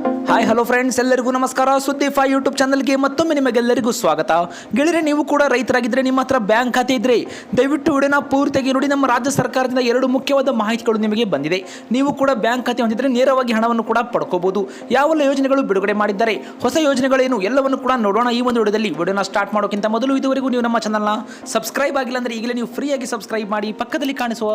thank you hi hello friends ಎಲ್ಲರಿಗೂ ನಮಸ್ಕಾರ. ಸುದ್ದಿ ಫೈ ಯೂಟ್ಯೂಬ್ ಚಾನಲ್ಗೆ ಮತ್ತೊಮ್ಮೆ ನಿಮಗೆಲ್ಲರಿಗೂ ಸ್ವಾಗತ. ಗೆಳೆಯರೆ, ನೀವು ಕೂಡ ರೈತರಾಗಿದ್ದರೆ ನಿಮ್ಮ ಹತ್ರ ಬ್ಯಾಂಕ್ ಖಾತೆ ಇದ್ದರೆ ದಯವಿಟ್ಟು ವಿಡಿಯೋನ ಪೂರ್ತಿಯಾಗಿ ನೋಡಿ. ನಮ್ಮ ರಾಜ್ಯ ಸರ್ಕಾರದಿಂದ ಎರಡು ಮುಖ್ಯವಾದ ಮಾಹಿತಿಗಳು ನಿಮಗೆ ಬಂದಿದೆ. ನೀವು ಕೂಡ ಬ್ಯಾಂಕ್ ಖಾತೆ ಹೊಂದಿದ್ರೆ ನೇರವಾಗಿ ಹಣವನ್ನು ಕೂಡ ಪಡ್ಕೋಬಹುದು. ಯಾವೆಲ್ಲ ಯೋಜನೆಗಳು ಬಿಡುಗಡೆ ಮಾಡಿದ್ದಾರೆ, ಹೊಸ ಯೋಜನೆಗಳೇನು ಎಲ್ಲವನ್ನು ಕೂಡ ನೋಡೋಣ. ಈ ಒಂದು ವಿಡಿಯೋದಲ್ಲಿ ವಿಡಿಯೋನ ಸ್ಟಾರ್ಟ್ ಮಾಡೋಕ್ಕಿಂತ ಮೊದಲು ಇದುವರೆಗೂ ನೀವು ನಮ್ಮ ಚಾನಲ್ನ ಸಬ್ಸ್ಕ್ರೈಬ್ ಆಗಿಲ್ಲ ಅಂದರೆ ಈಗಲೇ ನೀವು ಫ್ರೀಯಾಗಿ ಸಬ್ಸ್ಕ್ರೈಬ್ ಮಾಡಿ, ಪಕ್ಕದಲ್ಲಿ ಕಾಣಿಸುವ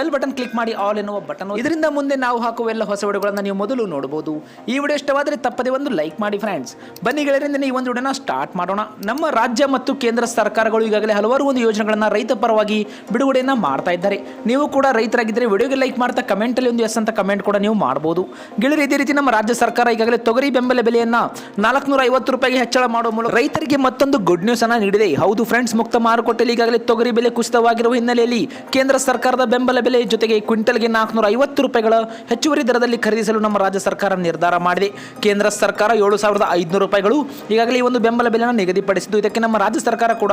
ಬೆಲ್ ಬಟನ್ ಕ್ಲಿಕ್ ಮಾಡಿ ಆಲ್ ಎನ್ನುವ ಬಟನ್ ಇದರಿಂದ ಮುಂದೆ ನಾವು ಹಾಕುವ ಎಲ್ಲ ಹೊಸ ವಿಡಿಯೋಗಳನ್ನು ನೀವು ಮೊದಲು ನೋಡಬಹುದು. ಈ ವಿಡಿಯೋ ಇಷ್ಟವಾದರೆ ತಪ್ಪದೆ ಒಂದು ಲೈಕ್ ಮಾಡಿ ಫ್ರೆಂಡ್ಸ್ ಬನ್ನಿ ಗೆಳೆಯರಿಂದ ಈ ಒಂದು ವಿಡಿಯೋನ ಸ್ಟಾರ್ಟ್ ಮಾಡೋಣ. ನಮ್ಮ ರಾಜ್ಯ ಮತ್ತು ಕೇಂದ್ರ ಸರ್ಕಾರಗಳು ಈಗಾಗಲೇ ಹಲವಾರು ಒಂದು ಯೋಜನೆಗಳನ್ನು ರೈತ ಪರವಾಗಿ ಬಿಡುಗಡೆಯನ್ನು ಮಾಡ್ತಾ ಇದ್ದಾರೆ. ನೀವು ಕೂಡ ರೈತರಾಗಿದ್ದರೆ ವಿಡಿಯೋಗೆ ಲೈಕ್ ಮಾಡ್ತಾ ಕಮೆಂಟಲ್ಲಿ ಒಂದು ಎಸ್ ಅಂತ ಕಮೆಂಟ್ ಕೂಡ ನೀವು ಮಾಡಬಹುದು ಗೆಳೆಯರು, ಇದೇ ರೀತಿ ನಮ್ಮ ರಾಜ್ಯ ಸರ್ಕಾರ ಈಗಾಗಲೇ ತೊಗರಿ ಬೆಂಬಲ ಬೆಲೆಯನ್ನ ನಾಲ್ಕುನೂರ ಐವತ್ತು ರೂಪಾಯಿಗೆ ಹೆಚ್ಚಳ ಮಾಡುವ ಮೂಲಕ ರೈತರಿಗೆ ಮತ್ತೊಂದು ಗುಡ್ ನ್ಯೂಸ್ ಅನ್ನ ನೀಡಿದೆ. ಹೌದು ಫ್ರೆಂಡ್ಸ್ ಮುಕ್ತ ಮಾರುಕಟ್ಟೆಯಲ್ಲಿ ಈಗಾಗಲೇ ತೊಗರಿ ಬೆಲೆ ಕುಸಿತವಾಗಿರುವ ಹಿನ್ನೆಲೆಯಲ್ಲಿ ಕೇಂದ್ರ ಸರ್ಕಾರದ ಬೆಂಬಲ ಬೆಲೆ ಜೊತೆಗೆ ಕ್ವಿಂಟಲ್ಗೆ ನಾಲ್ಕುನೂರ ಐವತ್ತು ರೂಪಾಯಿಗಳ ಹೆಚ್ಚುವರಿ ದರದಲ್ಲಿ ಖರೀದಿಸಲು ನಮ್ಮ ರಾಜ್ಯ ಸರ್ಕಾರ ನಿರ್ಧಾರ ಮಾಡಿದೆ. ಕೇಂದ್ರ ಸರ್ಕಾರ ಏಳು ಸಾವಿರದ ಐದುನೂರು ರೂಪಾಯಿಗಳು. ಈಗಾಗಲೇ ಈ ಒಂದು ಬೆಂಬಲ ಬೆಲೆಯನ್ನು ನಿಗದಿಪಡಿಸಿದ್ದು, ಇದಕ್ಕೆ ನಮ್ಮ ರಾಜ್ಯ ಸರ್ಕಾರ ಕೂಡ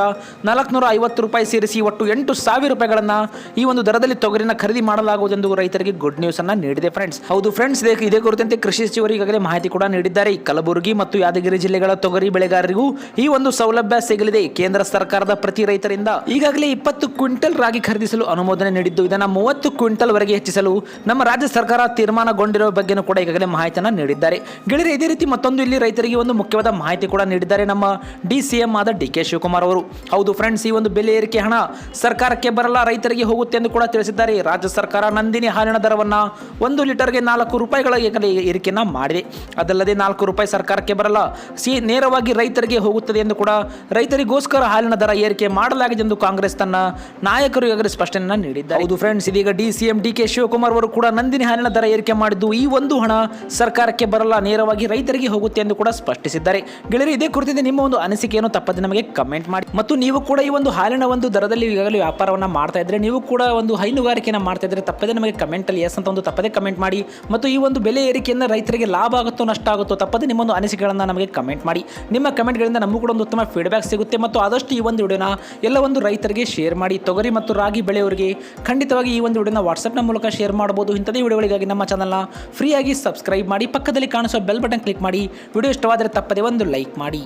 ನಾಲ್ಕುನೂರ ಐವತ್ತು ರೂಪಾಯಿ ಸೇರಿಸಿ ಒಟ್ಟು ಎಂಟು ಸಾವಿರ ರೂಪಾಯಿಗಳನ್ನು ಈ ಒಂದು ದರದಲ್ಲಿ ತೊಗರಿನ ಖರೀದಿ ಮಾಡಲಾಗುವುದೆಂದು ರೈತರಿಗೆ ಗುಡ್ ನ್ಯೂಸ್ ಅನ್ನು ನೀಡಿದೆ ಫ್ರೆಂಡ್ಸ್ ಹೌದು ಫ್ರೆಂಡ್ಸ್ ಇದೇ ಕುರಿತಂತೆ ಕೃಷಿ ಸಚಿವರು ಈಗಾಗಲೇ ಮಾಹಿತಿ ಕೂಡ ನೀಡಿದ್ದಾರೆ. ಕಲಬುರಗಿ ಮತ್ತು ಯಾದಗಿರಿ ಜಿಲ್ಲೆಗಳ ತೊಗರಿ ಬೆಳೆಗಾರರಿಗೂ ಈ ಒಂದು ಸೌಲಭ್ಯ ಸಿಗಲಿದೆ. ಕೇಂದ್ರ ಸರ್ಕಾರದ ಪ್ರತಿ ರೈತರಿಂದ ಈಗಾಗಲೇ ಇಪ್ಪತ್ತು ಕ್ವಿಂಟಲ್ ರಾಗಿ ಖರೀದಿಸಲು ಅನುಮೋದನೆ ನೀಡಿದ್ದು, ಇದನ್ನು ಮೂವತ್ತು ಕ್ವಿಂಟಲ್ ವರೆಗೆ ಹೆಚ್ಚಿಸಲು ನಮ್ಮ ರಾಜ್ಯ ಸರ್ಕಾರ ತೀರ್ಮಾನಗೊಂಡಿರುವ ಬಗ್ಗೆನೂ ಕೂಡ ಈಗಾಗಲೇ ಮಾಹಿತಿಯನ್ನು ನೀಡಿದ್ದಾರೆ. ಗೆಳೆಯರೆ, ಇದೇ ರೀತಿ ಮತ್ತೊಂದು ಇಲ್ಲಿ ರೈತರಿಗೆ ಒಂದು ಮುಖ್ಯವಾದ ಮಾಹಿತಿ ಕೂಡ ನೀಡಿದ್ದಾರೆ ನಮ್ಮ ಡಿ ಸಿ ಎಂ ಆದ ಡಿ ಕೆ ಶಿವಕುಮಾರ್ ಅವರು. ಹೌದು ಫ್ರೆಂಡ್ಸ್ ಈ ಒಂದು ಬೆಲೆ ಏರಿಕೆ ಹಣ ಸರ್ಕಾರಕ್ಕೆ ಬರಲ್ಲ, ರೈತರಿಗೆ ಹೋಗುತ್ತೆ ಎಂದು ಕೂಡ ತಿಳಿಸಿದ್ದಾರೆ. ರಾಜ್ಯ ಸರ್ಕಾರ ನಂದಿನಿ ಹಾಲಿನ ದರವನ್ನು ಒಂದು ಲೀಟರ್ಗೆ ನಾಲ್ಕು ರೂಪಾಯಿಗಳ ಏರಿಕೆಯನ್ನು ಮಾಡಿದೆ. ಅದಲ್ಲದೆ ನಾಲ್ಕು ರೂಪಾಯಿ ಸರ್ಕಾರಕ್ಕೆ ಬರಲ್ಲ, ಸಿ ನೇರವಾಗಿ ರೈತರಿಗೆ ಹೋಗುತ್ತದೆ ಎಂದು ಕೂಡ ರೈತರಿಗೋಸ್ಕರ ಹಾಲಿನ ದರ ಏರಿಕೆ ಮಾಡಲಾಗಿದೆ ಎಂದು ಕಾಂಗ್ರೆಸ್ ತನ್ನ ನಾಯಕರು ಈಗಾಗಲೇ ಸ್ಪಷ್ಟನೆಯನ್ನು ನೀಡಿದ್ದಾರೆ. ಹೌದು ಫ್ರೆಂಡ್ಸ್ ಇದೀಗ D C M D K Shivakumar ಅವರು ಕೂಡ ನಂದಿನಿ ಹಾಲಿನ ದರ ಏರಿಕೆ ಮಾಡಿದ್ದು, ಈ ಒಂದು ಹಣ ಸರ್ಕಾರಕ್ಕೆ ಬರಲ್ಲ ನೇರವಾಗಿ ರೈತರಿಗೆ ಹೋಗುತ್ತೆ ಎಂದು ಕೂಡ ಸ್ಪಷ್ಟಿಸಿದ್ದಾರೆ. ಗೆಳೆಯರು, ಇದೇ ಕುರಿತಂತೆ ನಿಮ್ಮ ಒಂದು ಅನಿಸಿಕೆಯನ್ನು ತಪ್ಪದೆ ನಮಗೆ ಕಮೆಂಟ್ ಮಾಡಿ. ಮತ್ತು ನೀವು ಕೂಡ ಈ ಒಂದು ಹಾಲಿನ ಒಂದು ದರದಲ್ಲಿ ಈಗಾಗಲೇ ವ್ಯಾಪಾರವನ್ನು ಮಾಡ್ತಾ ಇದ್ರೆ, ನೀವು ಕೂಡ ಒಂದು ಹೈನುಗಾರಿಕೆಯನ್ನು ಮಾಡ್ತಾ ಇದ್ರೆ ತಪ್ಪದೆ ನಮಗೆ ಕಮೆಂಟಲ್ಲಿ ಎಸ್ ಅಂತ ಒಂದು ತಪ್ಪದೆ ಕಮೆಂಟ್ ಮಾಡಿ. ಮತ್ತು ಈ ಒಂದು ಬೆಲೆ ಏರಿಕೆಯಿಂದ ರೈತರಿಗೆ ಲಾಭ ಆಗುತ್ತೋ ನಷ್ಟ ಆಗುತ್ತೋ ತಪ್ಪದೆ ನಿಮ್ಮೊಂದು ಅನಿಸಿಕೆಗಳನ್ನು ನಮಗೆ ಕಮೆಂಟ್ ಮಾಡಿ. ನಿಮ್ಮ ಕಮೆಂಟ್ಗಳಿಂದ ನಮಗೂ ಕೂಡ ಒಂದು ಉತ್ತಮ ಫೀಡ್ಬ್ಯಾಕ್ ಸಿಗುತ್ತೆ. ಮತ್ತು ಆದಷ್ಟು ಈ ಒಂದು ವಿಡಿಯೋನ ಎಲ್ಲ ಒಂದು ರೈತರಿಗೆ ಶೇರ್ ಮಾಡಿ. ತೊಗರಿ ಮತ್ತು ರಾಗಿ ಬೆಳೆಯವರಿಗೆ ಖಂಡಿತವಾಗಿ ಈ ಒಂದು ವಿಡಿಯೋನ ವಾಟ್ಸಪ್ನ ಮೂಲಕ ಶೇರ್ ಮಾಡಬಹುದು. ಇಂಥದೇ ವಿಡಿಯೋಗಳಿಗಾಗಿ ನಮ್ಮ ಚಾನಲ್ನ ಫ್ರೀಯಾಗಿ ಸಬ್ಸ್ಕ್ರೈಬ್ ಮಾಡಿ. ಪಕ್ಕದಲ್ಲಿ ಕಾಣಿಸುವ ಬೆಲ್ ಬಟನ್ ಕ್ಲಿಕ್ ಮಾಡಿ. ವಿಡಿಯೋ ಇಷ್ಟವಾದರೆ ತಪ್ಪದೆ ಒಂದು ಲೈಕ್ ಮಾಡಿ.